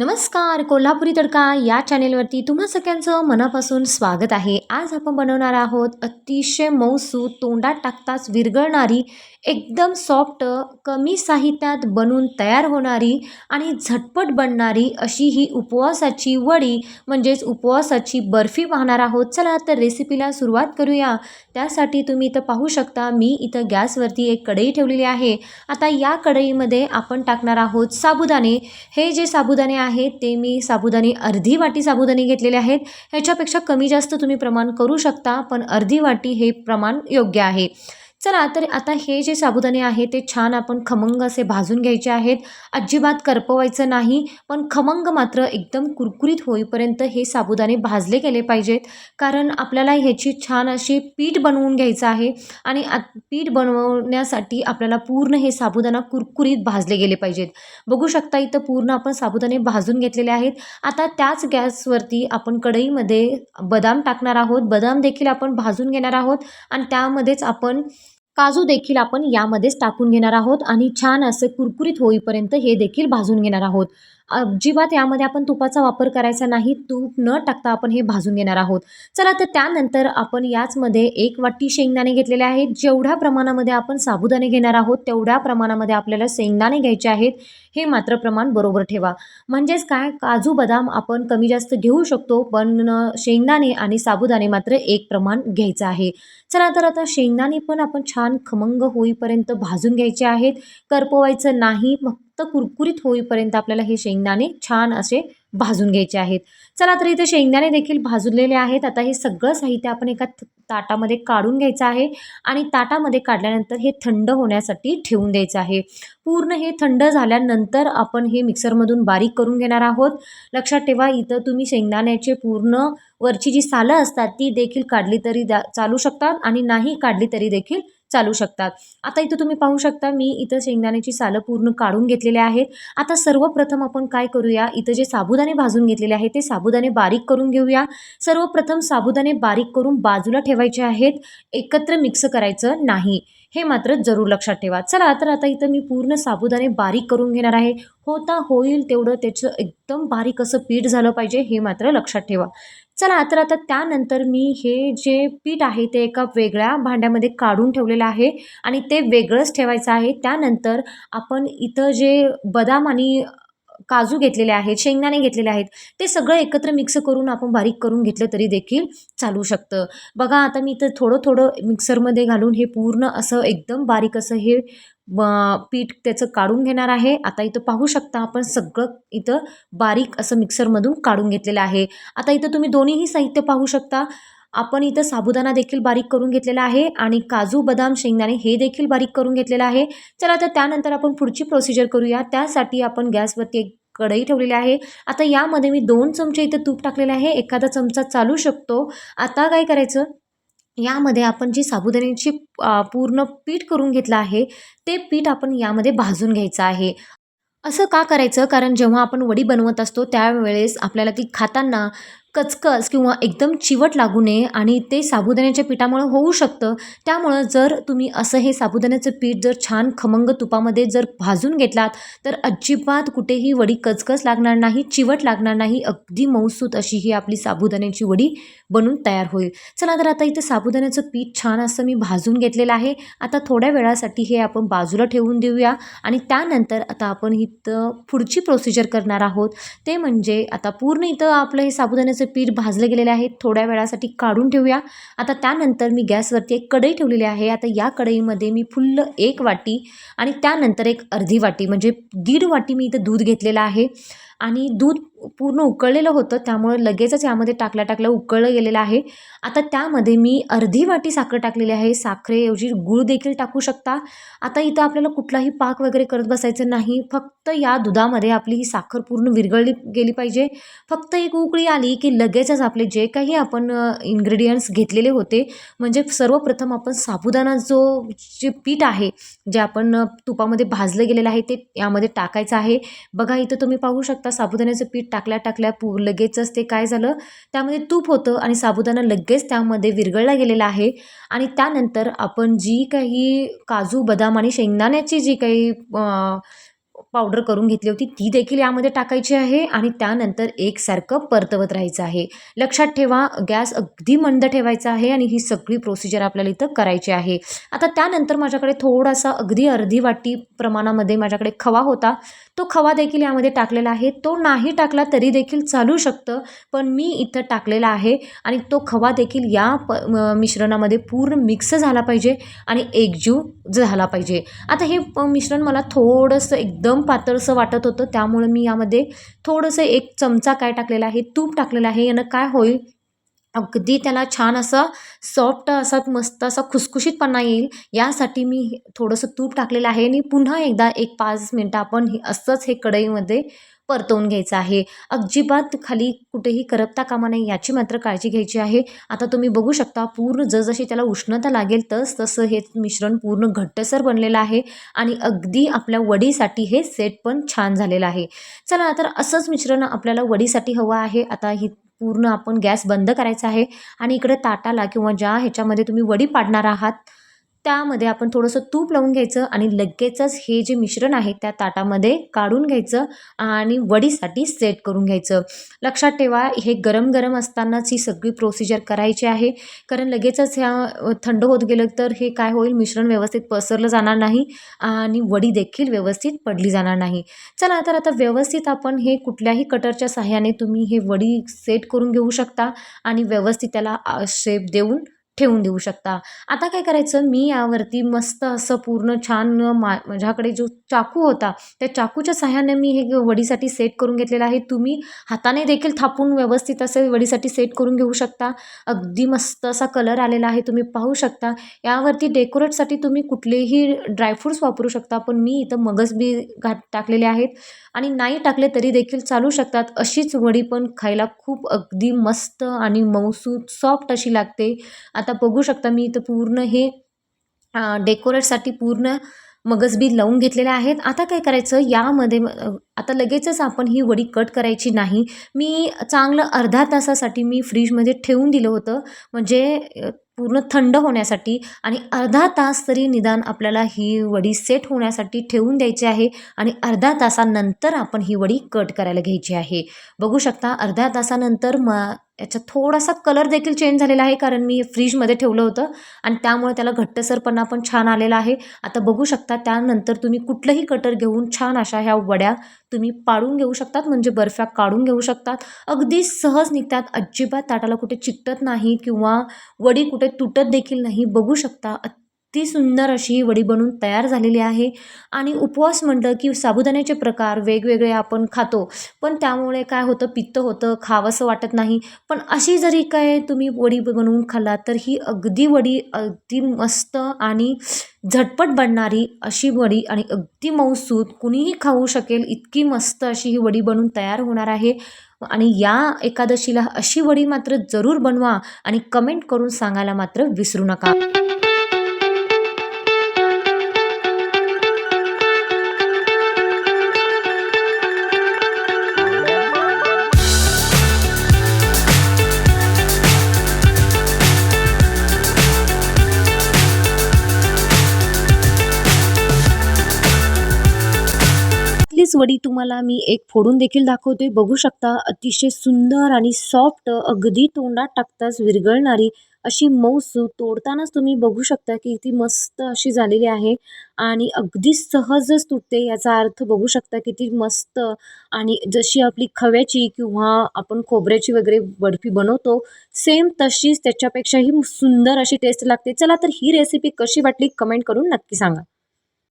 नमस्कार कोल्हापुरी तडका या चॅनेलवरती तुम्हा सगळ्यांचं मनापासून स्वागत आहे. आज आपण बनवणार आहोत अतिशय मऊसू तोंडात टाकताच विरघळणारी एकदम सॉफ्ट कमी साहित्यात बनून तयार होणारी आणि झटपट बनणारी अशी ही उपवासाची वडी म्हणजेच उपवासाची बर्फी पाहणार आहोत. चला तर रेसिपीला सुरुवात करूया. त्यासाठी तुम्ही इथं पाहू शकता मी इथं गॅसवरती एक कढई ठेवलेली आहे. आता या कढईमध्ये आपण टाकणार आहोत साबुदाणे. हे जे साबुदाणे आहेत ते मी साबुदाणे अर्धी वाटी साबुदाणे घेतलेले आहेत. ह्याच्यापेक्षा कमी जास्त तुम्ही प्रमाण करू शकता पण अर्धी वाटी हे प्रमाण योग्य आहे. चला तर आता हे जे साबुदाणे आहे ते छान आपण खमंग असे भाजून घ्यायचे आहेत. अजिबात करपवायचं नाही पण खमंग मात्र एकदम कुरकुरीत होईपर्यंत हे साबुदाणे भाजले गेले पाहिजेत. कारण आपल्याला ह्याची छान अशी पीठ बनवून घ्यायचं आहे आणि पीठ बनवण्यासाठी आपल्याला पूर्ण हे साबुदाणा कुरकुरीत भाजले गेले पाहिजेत. बघू शकता इथं पूर्ण आपण साबुदाणे भाजून घेतलेले आहेत. आता त्याच गॅसवरती आपण कढईमध्ये बदाम टाकणार आहोत. बदाम देखील आपण भाजून घेणार आहोत आणि त्यामध्येच आपण काजू देखील आपण यामध्येच टाकून घेणार आहोत आणि छान असं कुरकुरीत होईपर्यंत हे देखील भाजून घेणार आहोत. अजिबात यामध्ये आपण तुपाचा वापर करायचा नाही. तूप न टाकता आपण हे भाजून घेणार आहोत. चला तर त्यानंतर आपण याचमध्ये एक वाटी शेंगदाणे घेतलेले आहेत. जेवढ्या प्रमाणामध्ये आपण साबुदाणे घेणार आहोत तेवढ्या प्रमाणामध्ये आपल्याला शेंगदाणे घ्यायचे आहेत. हे मात्र प्रमाण बरोबर ठेवा. म्हणजेच काय? काजू बदाम आपण कमी जास्त घेऊ शकतो पण शेंगदाणे आणि साबुदाणे मात्र एक प्रमाण घ्यायचं आहे. चला तर आता शेंगदाणे पण आपण छान खमंग होईपर्यंत भाजून घ्यायचे आहेत. करपवायचं नाही. फक्त कुरकुरीत होईपर्यंत आपल्याला हे शेंगदाणे छान असे भाजून घ्यायचे आहेत. चला तर इथे शेंगदाणे देखील भाजलेले आहेत. आता हे सगळं साहित्य आपण एका ताटामध्ये काढून घ्यायचं आहे आणि ताटामध्ये काढल्यानंतर हे थंड होण्यासाठी ठेवून द्यायचं आहे. पूर्ण हे थंड झाल्यानंतर आपण हे मिक्सरमधून बारीक करून घेणार आहोत. लक्षात ठेवा इथं तुम्ही शेंगदाण्याचे पूर्ण वरची जी सालं असतात ती देखील काढली तरी द्या चालू शकतात आणि नाही काढली तरी देखील चालू शकतात. आता इथं तुम्ही पाहू शकता मी इथं शेंगदाण्याची सालं पूर्ण काढून घेतलेले आहेत. आता सर्वप्रथम आपण काय करूया इथं जे साबुदाणे भाजून घेतलेले आहेत ते साबुदाणे बारीक करून घेऊया. सर्वप्रथम साबुदाणे बारीक करून बाजूला ठेवायचे आहेत. एकत्र मिक्स करायचं नाही. हे मात्र जरूर लक्षात ठेवा. चला तर आता इथं मी पूर्ण साबुदाणे बारीक करून घेणार आहे. होता होईल तेवढं त्याचं एकदम बारीक असं पीठ झालं पाहिजे हे मात्र लक्षात ठेवा. चला तर आता त्यानंतर मी हे जे पीठ आहे ते एका वेगळ्या भांड्यामध्ये काढून ठेवलेलं आहे आणि ते वेगळंच ठेवायचं आहे. त्यानंतर आपण इथं जे बदाम आणि काजू घेतलेले आहेत शेंगदाणे घेतलेले आहेत ते सगळं एकत्र मिक्स करून आपण बारीक करून घेतलं तरी देखील चालू शकतं. बघा आता मी इथं थोडं थोडं मिक्सरमध्ये घालून हे पूर्ण असं एकदम बारीक असं हे पीठ त्याचं काढून घेणार आहे. आता इथं पाहू शकता आपण सगळं इथं बारीक असं मिक्सरमधून काढून घेतलेलं आहे. आता इथं तुम्ही दोन्हीही साहित्य पाहू शकता. आपण इथं साबुदाणा देखील बारीक करून घेतलेला आहे आणि काजू बदाम शेंगदाणे हे देखील बारीक करून घेतलेलं आहे. चला तर त्यानंतर आपण पुढची प्रोसिजर करूया. त्यासाठी आपण गॅसवरती एक कढई ठेवलेली आहे. आता यामध्ये मी दोन चमचे इथं तूप टाकलेले आहे. एखादा चमचा चालू शकतो. आता काय करायचं? यामध्ये आपण जी साबुदाण्याची पूर्ण पीठ करून घेतलं आहे ते पीठ आपण यामध्ये भाजून घ्यायचं आहे. असं का करायचं? कारण जेव्हा आपण वडी बनवत असतो त्यावेळेस आपल्याला ती खाताना कचकच किंवा एकदम चिवट लागू नये आणि ते साबुदाण्याच्या पिठामुळे होऊ शकतं. त्यामुळं जर तुम्ही असं हे साबुदाण्याचं पीठ जर छान खमंग तुपामध्ये जर भाजून घेतलात तर अजिबात कुठेही वडी कचकच लागणार नाही चिवट लागणार नाही. अगदी मऊसूत अशी ही आपली साबुदाण्याची वडी बनून तयार होईल. चला तर आता इथं साबुदाण्याचं पीठ छान असं मी भाजून घेतलेलं आहे. आता थोड्या वेळासाठी हे आपण बाजूला ठेवून देऊया आणि त्यानंतर आता आपण इथं पुढची प्रोसिजर करणार आहोत. ते म्हणजे आता पूर्ण इथं आपलं हे साबुदाण्याचं पीठ भाजलं गेलेलं आहे. थोड्या वेळासाठी काढून ठेवूया. आता त्यानंतर मी गॅसवरती एक कढई ठेवलेली आहे. आता या कढईमध्ये मी फुल्ल एक वाटी आणि त्यानंतर एक अर्धी वाटी म्हणजे दीड वाटी मी इथं दूध घेतलेलं आहे. आणि दूध पूर्ण उकळलेलं होतं त्यामुळं लगेचच यामध्ये टाकल्या टाकल्या उकळलं गेलेलं आहे. आता त्यामध्ये मी अर्धी वाटी साखर टाकलेली आहे. साखरेऐवजी गूळ देखील टाकू शकता. आता इथं आपल्याला कुठलाही पाक वगैरे करत बसायचं नाही. फक्त या दुधामध्ये आपली ही साखर पूर्ण विरघळली गेली पाहिजे. फक्त एक उकळी आली की लगेचच आपले जे काही आपण इन्ग्रेडियंट्स घेतलेले होते म्हणजे सर्वप्रथम आपण साबुदाणा जो जे पीठ आहे जे आपण तुपामध्ये भाजलं गेलेलं आहे ते यामध्ये टाकायचं आहे. बघा इथं तुम्ही पाहू शकता साबुदाण्याचं पीठ टाकल्या टाकल्या पू लगेचच ते काय झालं? त्यामध्ये तूप होतं आणि साबुदाणा लगेच त्यामध्ये विरघळला गेलेला आहे. आणि त्यानंतर आपण जी काही काजू बदाम आणि शेंगदाण्याची जी काही पावडर करून घेतली होती ती देखील यामध्ये टाकायची आहे आणि त्यानंतर एकसारखं परतवत राहायचं आहे. लक्षात ठेवा गॅस अगदी मंद ठेवायचा आहे आणि ही सगळी प्रोसिजर आपल्याला इथं करायची आहे. आता त्यानंतर माझ्याकडे थोडासा अगदी अर्धी वाटी प्रमाणामध्ये माझ्याकडे खवा होता. तो खवा देखील यामध्ये टाकलेला आहे. तो नाही टाकला तरी देखील चालू शकतं पण मी इथं टाकलेला आहे आणि तो खवा देखील या प मिश्रणामध्ये पूर्ण मिक्स झाला पाहिजे आणि एकजीव झाला पाहिजे. आता हे प- मिश्रण मला थोडंसं एकदम पातळसं वाटत होतं. त्यामुळे मी यामध्ये थोडंसं एक चमचा काय टाकलेला आहे तूप टाकलेलं आहे. यानं काय होईल? अगदी त्याला छान असा सॉफ्ट असा मस्त असा खुसखुशीतपणा येईल. यासाठी मी थोडंसं तूप टाकलेलं आहे. आणि पुन्हा एकदा एक पाच मिनटं आपण हे असंच हे कढईमध्ये परतवून घ्यायचं आहे. अजिबात खाली कुठेही करपता कामा नाही याची मात्र काळजी घ्यायची आहे. आता तुम्ही बघू शकता पूर्ण जसजशी त्याला उष्णता लागेल तस तसं हे मिश्रण पूर्ण घट्टसर बनलेलं आहे आणि अगदी आपल्या वडीसाठी हे सेट पण छान झालेलं आहे. चला तर असंच मिश्रण आपल्याला वडीसाठी हवं आहे. आता ही पूर्ण आपण गॅस बंद करायचा आहे आणि इकडे ताटाला किंवा ज्या ह्याच्यामध्ये तुम्ही वडी पाडणार आहात त्यामध्ये आपण थोडंसं तूप लावून घ्यायचं आणि लगेचच हे जे मिश्रण आहे त्या ताटामध्ये काढून घ्यायचं आणि वडीसाठी सेट करून घ्यायचं. लक्षात ठेवा हे गरम गरम असतानाच ही सगळी प्रोसिजर करायची आहे. कारण लगेचच ह्या थंड होत गेलं तर हे काय होईल? मिश्रण व्यवस्थित पसरलं जाणार नाही आणि वडी देखील व्यवस्थित पडली जाणार नाही. चला तर आता व्यवस्थित आपण हे कुठल्याही कटरच्या सहाय्याने तुम्ही हे वडी सेट करून घेऊ शकता आणि व्यवस्थित त्याला शेप देऊन ठेवून देऊ शकता. आता काय करायचं? मी यावरती मस्त असं पूर्ण छान मा माझ्याकडे जो चाकू होता त्या चाकूच्या सहाय्याने मी हे वडीसाठी सेट करून घेतलेलं आहे. तुम्ही हाताने देखील थापून व्यवस्थित असे वडीसाठी सेट करून घेऊ शकता. अगदी मस्त असा कलर आलेला आहे तुम्ही पाहू शकता. यावरती डेकोरेटसाठी तुम्ही कुठलेही ड्रायफ्रूट्स वापरू शकता पण मी इथं मगज बी घात टाकलेले आहेत. आणि नाही टाकले तरी देखील चालू शकतात. अशीच वडी पण खायला खूप अगदी मस्त आणि मऊसूत सॉफ्ट अशी लागते. आता आता बघू शकता मी इथं पूर्ण हे डेकोरेटसाठी पूर्ण मगजबी लावून घेतलेले आहेत. आता काय करायचं? यामध्ये आता लगेचच आपण ही वडी कट करायची नाही. मी चांगलं अर्धा तासासाठी मी फ्रीजमध्ये ठेवून दिलं होतं. म्हणजे पूर्ण थंड होण्यासाठी आणि अर्धा तास तरी निदान आपल्याला ही वडी सेट होण्यासाठी ठेवून द्यायची आहे आणि अर्धा तासानंतर आपण ही वडी कट करायला घ्यायची आहे. बघू शकता अर्ध्या तासानंतर म याचा थोडासा कलर देखील चेंज झालेला आहे कारण मी फ्रीजमध्ये ठेवलं होतं आणि त्यामुळे त्याला घट्टसरपणा पण छान आलेला आहे. आता बघू शकता त्यानंतर तुम्ही कुठलंही कटर घेऊन छान अशा ह्या वड्या तुम्ही पाडून घेऊ शकतात म्हणजे बर्फ्या काढून घेऊ शकतात. अगदी सहज निघतात अजिबात ताटाला कुठे चिकटत नाही किंवा वडी कुठे तुटत देखील नाही. बघू शकता ती सुंदर अशी ही वडी बनवून तयार झालेली आहे. आणि उपवास म्हटलं की साबुदाण्याचे प्रकार वेगवेगळे आपण खातो. पण त्यामुळे काय होतं पित्त होतं खावंसं वाटत नाही. पण अशी जरी काय तुम्ही वडी बनवून खाल्लात तर ही अगदी वडी अगदी मस्त आणि झटपट बनणारी अशी वडी आणि अगदी मऊसूत कुणीही खाऊ शकेल इतकी मस्त अशी ही वडी बनवून तयार होणार आहे. आणि या एकादशीला अशी वडी मात्र जरूर बनवा आणि कमेंट करून सांगायला मात्र विसरू नका. इथलीच वडी तुम्हाला मी एक फोडून देखील दाखवते बघू शकता अतिशय सुंदर आणि सॉफ्ट अगदी तोंडात टाकताच विरघळणारी अशी मौसू तोडतानाच तुम्ही बघू शकता की ती मस्त अशी झालेली आहे आणि अगदी सहजच तुटते याचा अर्थ बघू शकता किती मस्त आणि जशी आपली खव्याची किंवा आपण खोबऱ्याची वगैरे बर्फी बनवतो सेम तशीच त्याच्यापेक्षाही सुंदर अशी टेस्ट लागते. चला तर ही रेसिपी कशी वाटली कमेंट करून नक्की सांगा.